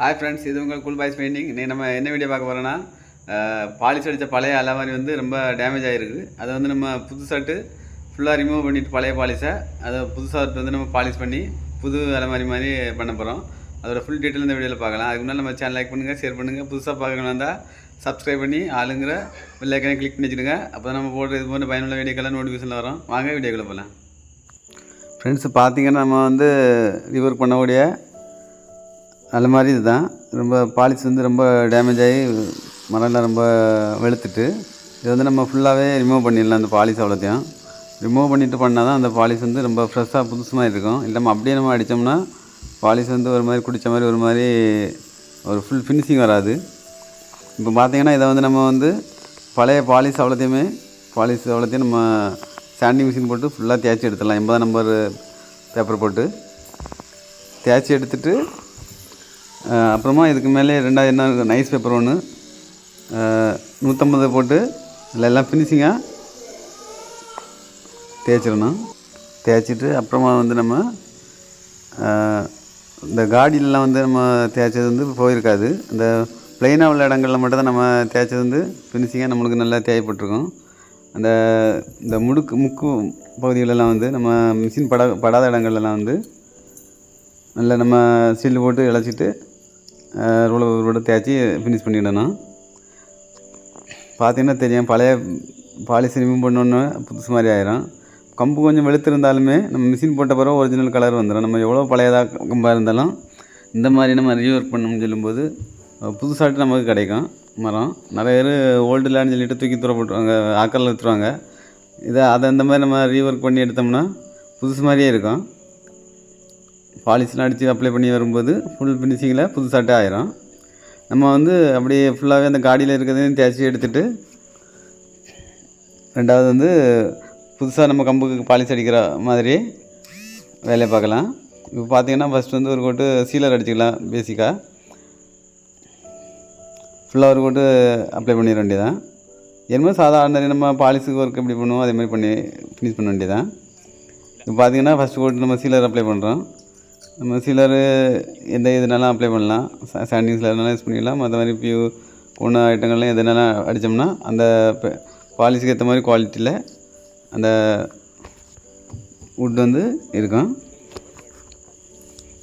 Hi friends இது உங்கள் cool boys painting இன்றைக்கி நம்ம என்ன வீடியோ பார்க்க போகிறோன்னா பாலிஷ் அடித்த பழைய அலமாரி வந்து ரொம்ப டேமேஜ் ஆகிருக்கு அதை வந்து நம்ம புதுசாட்டு ஃபுல்லாக ரிமூவ் பண்ணிவிட்டு பழைய பாலிஷை அதை புதுசாக வந்து நம்ம பாலிஷ் பண்ணி புது அலமாரி மாதிரி பண்ண போகிறோம் அதோட ஃபுல் டீட்டெயில் இந்த வீடியோவில் பார்க்கலாம். அதுக்கு முன்னால் நம்ம சேனல் லைக் பண்ணுங்கள் ஷேர் பண்ணுங்கள் புதுசாக பார்க்கணும் இருந்தால் சப்ஸ்கிரைப் பண்ணி ஆளுங்கிற பெல்லைக்கனை கிளிக் பண்ணி வச்சுடுங்க. அப்போ நம்ம போடுற இது போன்ற பயனுள்ள வீடியோக்கெல்லாம் நோட்டிஃபிகேஷன் வரும். வாங்க வீடியோக்குள்ளே போகலாம் ஃப்ரெண்ட்ஸ் பார்த்தீங்கன்னா நம்ம வந்து ரிவர்க் பண்ணக்கூடிய அலமாரி இதுதான். ரொம்ப பாலிஷ் வந்து ரொம்ப டேமேஜ் ஆகி மரம்லாம் ரொம்ப வெளுத்துட்டு இது வந்து நம்ம ஃபுல்லாகவே ரிமூவ் பண்ணிடலாம் அந்த பாலிஷ் அவ்வளோத்தையும். ரிமூவ் பண்ணிட்டு பண்ணால் தான் அந்த பாலிஷ் வந்து ரொம்ப ஃப்ரெஷ்ஷாக புதுசுமாக இருக்கும். இல்லாமல் அப்படியே நம்ம அடித்தோம்னா பாலிஷ் வந்து ஒரு மாதிரி குடித்த மாதிரி ஒரு மாதிரி ஒரு ஃபுல் ஃபினிஷிங் வராது. இப்போ பார்த்தீங்கன்னா இதை வந்து நம்ம வந்து பழைய பாலிஷ் அவ்வளோத்தையுமே பாலிஷ் அவ்வளோத்தையும் நம்ம சாண்டிங் மிஷின் போட்டு ஃபுல்லாக தேய்ச்சி எடுத்துடலாம். எண்பதாம் நம்பர் பேப்பர் போட்டு. தேய்ச்சி எடுத்துகிட்டு அப்புறமா இதுக்கு மேலே ரெண்டாவது என்ன நைஸ் பேப்பர் ஒன்று நூற்றம்பது போட்டு இதில் எல்லாம் ஃபினிஷிங்காக தேய்ச்சிடணும். தேய்ச்சிட்டு அப்புறமா வந்து நம்ம இந்த காடியிலலாம் வந்து நம்ம தேய்ச்சது வந்து போயிருக்காது. இந்த ப்ளைனாக உள்ள இடங்களில் மட்டும் தான் நம்ம தேய்ச்சது வந்து ஃபினிஷிங்காக நம்மளுக்கு நல்லா தேவைப்பட்டிருக்கும் அந்த இந்த முடுக்கு முக்கு பகுதிகளெல்லாம் வந்து நம்ம மிஷின் பட படாத இடங்கள்லாம் வந்து நல்லா நம்ம சில்லு போட்டு இழைச்சிட்டு ரோல ரோட தேய்ச்சி ஃபினிஷ் பண்ணிடணும் பார்த்தீங்கன்னா தெரியும் பழைய பாலிசி ரிமூவ் பண்ணோன்னே புதுசு மாதிரி ஆயிரும். கம்பு கொஞ்சம் வெளுத்திருந்தாலுமே நம்ம மிஷின் போட்ட பிறகு ஒரிஜினல் கலர் வந்துடும் நம்ம எவ்வளோ பழையதாக கம்பாக இருந்தாலும் இந்த மாதிரி நம்ம ரீஒர்க் பண்ணணும்னு சொல்லும்போது அஹ், புதுசாட்டு நமக்கு கிடைக்கும். மரம். நிறைய பேர் ஓல்டு லேண்ட் சொல்லிட்டு தூக்கி தூர போட்டுருவாங்க ஆக்கரில் விற்றுருவாங்க இதை அதை இந்த மாதிரி நம்ம ரீஒர்க் பண்ணி எடுத்தோம்னா புதுசு மாதிரியே இருக்கும். பாலிஷ்லாம் அடித்து அப்ளை பண்ணி வரும்போது ஃபுல் ஃபினிஷிங்கில் புதுசாட்டே ஆயிரும். நம்ம வந்து அப்படியே ஃபுல்லாகவே அந்த காடியில் இருக்கிறதையும் தேய்ச்சி எடுத்துட்டு ரெண்டாவது வந்து புதுசாக நம்ம கம்புக்கு பாலிஷ் அடிக்கிற மாதிரி வேலையை பார்க்கலாம். இப்போ பார்த்தீங்கன்னா ஃபஸ்ட் வந்து ஒரு கோட்டு சீலர் அடிச்சுக்கலாம் பேசிக்காக ஃபுல்லாக ஒரு கோட்டு அப்ளை பண்ணிட வேண்டியதான் என்னமோ சாதாரண நம்ம பாலிசுக்கு ஒர்க் எப்படி பண்ணுவோம் அதே மாதிரி பண்ணி ஃபினிஷ் பண்ண வேண்டியதான் இப்போ பார்த்தீங்கன்னா ஃபஸ்ட் கோட்டு நம்ம சீலர் அப்ளை பண்ணுறோம் நம்ம சிலர் எந்த இதுனாலும் அப்ளை பண்ணலாம். சாண்டிங் சீலர்னாலும் யூஸ் பண்ணிக்கலாம் மற்ற மாதிரி பியூ ஒன்று ஐட்டங்கள்லாம் எதுனாலும் அடித்தோம்னா அந்த பாலிசிக்கு ஏற்ற மாதிரி குவாலிட்டியில் அந்த வுட் வந்து இருக்கும்.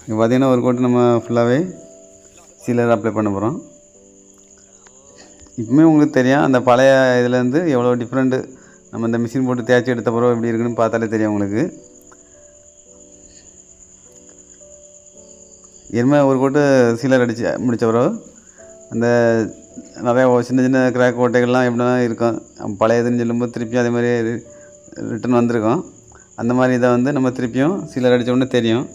இப்போ பார்த்தீங்கன்னா ஒரு கோட்டு நம்ம ஃபுல்லாகவே சீலர் அப்ளை பண்ண போகிறோம் இப்போமே உங்களுக்கு தெரியும் அந்த பழைய இதுலேருந்து எவ்வளோ டிஃப்ரெண்ட்டு நம்ம இந்த மிஷின் போட்டு தேய்ச்சி எடுத்த பிறகு எப்படி இருக்குன்னு பார்த்தாலே தெரியும் உங்களுக்கு. இனிமே ஒரு கோட்டு சீலர் அடித்து முடித்த பிறகு அந்த நிறையா சின்ன சின்ன கிராக் ஓட்டைகள்லாம் எப்படின்னா இருக்கும். பழையதுன்னு சொல்லும்போது திருப்பியும் அதே மாதிரி ரிட்டன் வந்திருக்கும். அந்த மாதிரி இதை வந்து நம்ம திருப்பியும் சீலர் அடித்த உடனே தெரியும்.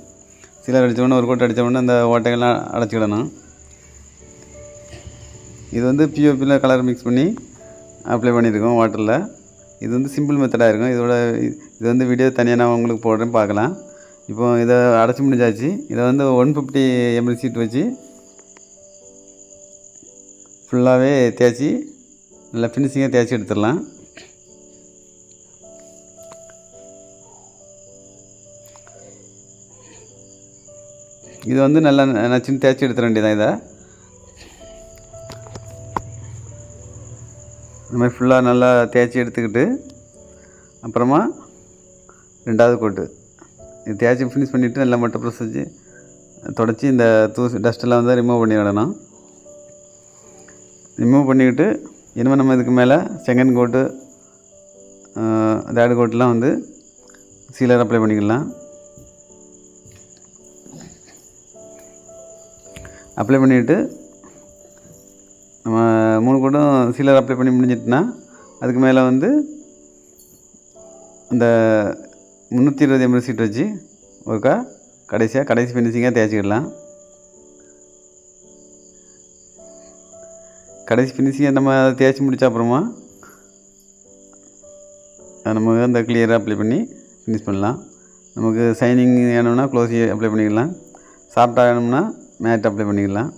சீலர் அடித்த உடனே ஒரு கோட்டு அடித்த உடனே அந்த ஓட்டைகள்லாம் அடைச்சிக்கிடணும். இது வந்து பிஓபியில் கலர் மிக்ஸ் பண்ணி அப்ளை பண்ணியிருக்கோம் வாட்டரில் இது வந்து சிம்பிள் மெத்தடாக இருக்கும். இதோட இது வந்து வீடியோ தனியாக நான் உங்களுக்கு போடுறேன் பார்க்கலாம். இப்போ இதை அடைச்சி முடிஞ்சாச்சு. இதை வந்து ஒன் ஃபிஃப்டி எம்எல் சீட் வச்சு ஃபுல்லாகவே தேய்ச்சி நல்லா ஃபினிஷிங்காக தேய்ச்சி எடுத்துடலாம். இது வந்து நல்லா நச்சுன்னு தேய்ச்சி எடுத்துட வேண்டியதான் இதை. இந்த மாதிரி ஃபுல்லாக நல்லா தேய்ச்சி எடுத்துக்கிட்டு அப்புறமா ரெண்டாவது கோட்டு. தேய்ச்சி ஃபினிஷ் பண்ணிவிட்டு நல்லா மட்டும் ப்ரெஸ் வச்சு தொடச்சி இந்த தூசி டஸ்ட்டெல்லாம் வந்து ரிமூவ் பண்ணி விடணும். ரிமூவ் பண்ணிக்கிட்டு இனிமேல் நம்ம இதுக்கு மேலே செகண்ட் கோட்டு தேர்ட் கோட்டெலாம் வந்து சீலர் அப்ளை பண்ணிக்கலாம். அப்ளை பண்ணிவிட்டு நம்ம மூணு கோட்டும் சீலர் அப்ளை பண்ணி முடிஞ்சிட்டுனா அதுக்கு மேலே வந்து அந்த முந்நூற்றி இருபது எம்எல் சீட் வச்சு ஒருக்கா கடைசியாக கடைசி ஃபினிஷிங்காக தேய்ச்சிக்கிடலாம். கடைசி ஃபினிஷிங்கை நம்ம அதை தேய்ச்சி முடித்த அப்புறமா அஹ் நம்ம அந்த கிளியராக அப்ளை பண்ணி ஃபினிஷ் பண்ணலாம். நமக்கு சைனிங் வேணும்னா க்ளோஸி அப்ளை பண்ணிக்கலாம். சாஃப்டாக வேணும்னா மேட் அப்ளை பண்ணிக்கலாம்.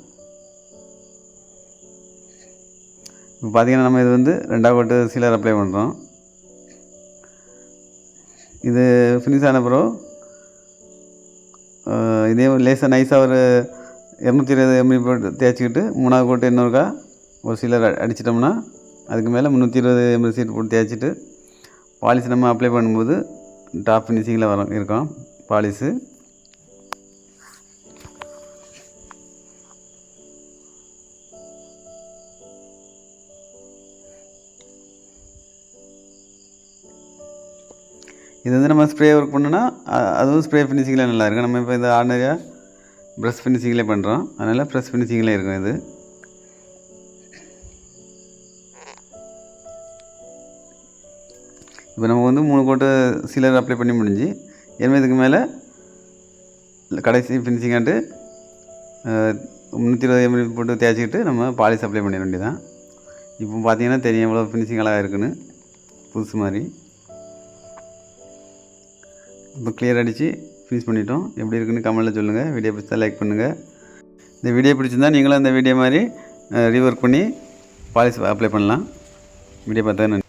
இப்போ பார்த்திங்கன்னா நம்ம இது வந்து ரெண்டாவது கோட்டு சீலர் அப்ளை பண்ணுறோம் இது ஃபினிஷ் ஆன பிறகு இதே லேசாக நைஸாக ஒரு இரநூத்தி இருபது எம்எல் போட்டு தேய்ச்சிக்கிட்டு மூணாவது கோட்டு இன்னொருக்கா ஒரு சிலர் அடிச்சிட்டோம்னா அதுக்கு மேலே முந்நூற்றி இருபது எம்எல் சீட் போட்டு தேய்ச்சிட்டு பாலிஷ் நம்ம அப்ளை பண்ணும்போது டாப் ஃபினிஷிங்கில் வரும் இருக்கும் பாலிஷு இது வந்து நம்ம ஸ்ப்ரே ஒர்க் பண்ணோன்னா அதுவும் ஸ்ப்ரே ஃபினிஷிங்கில் நல்லா இருக்கும் நம்ம இப்போ இந்த ஆர்டினரியாக ப்ரெஷ் ஃபினிஷிங்கில் பண்ணுறோம் அதனால் ப்ரெஷ் ஃபினிஷிங்கில் இருக்கும் இது. இப்போ நம்ம வந்து மூணு கோட்டு சீலர் அப்ளை பண்ணி முடிஞ்சு இனிமேல் இதுக்கு மேலே கடைசி ஃபினிஷிங்காட்டு முந்நூற்றி இருபது எம்எல் போட்டு தேய்ச்சிக்கிட்டு நம்ம பாலிஷ் அப்ளை பண்ணிட வேண்டியதான் இப்போ பார்த்தீங்கன்னா தெரியும் எவ்வளோ ஃபினிஷிங் அழகாக இருக்குன்னு. புதுசு மாதிரி. இப்போ கிளியர் அடித்து ஃபினிஷ் பண்ணிட்டோம். எப்படி இருக்குன்னு கமெண்ட்டில் சொல்லுங்கள் வீடியோ பிடிச்சா லைக் பண்ணுங்கள் இந்த வீடியோ பிடிச்சிருந்தா நீங்களும் இந்த வீடியோ மாதிரி ரீஒர்க் பண்ணி பாலிசி அப்ளை பண்ணலாம். வீடியோ பார்த்தா நன்றி.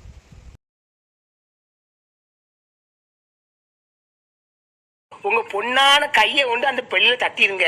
உங்க பொண்ணான கையை கொண்டு அந்த பெண்ணில் தட்டிடுங்க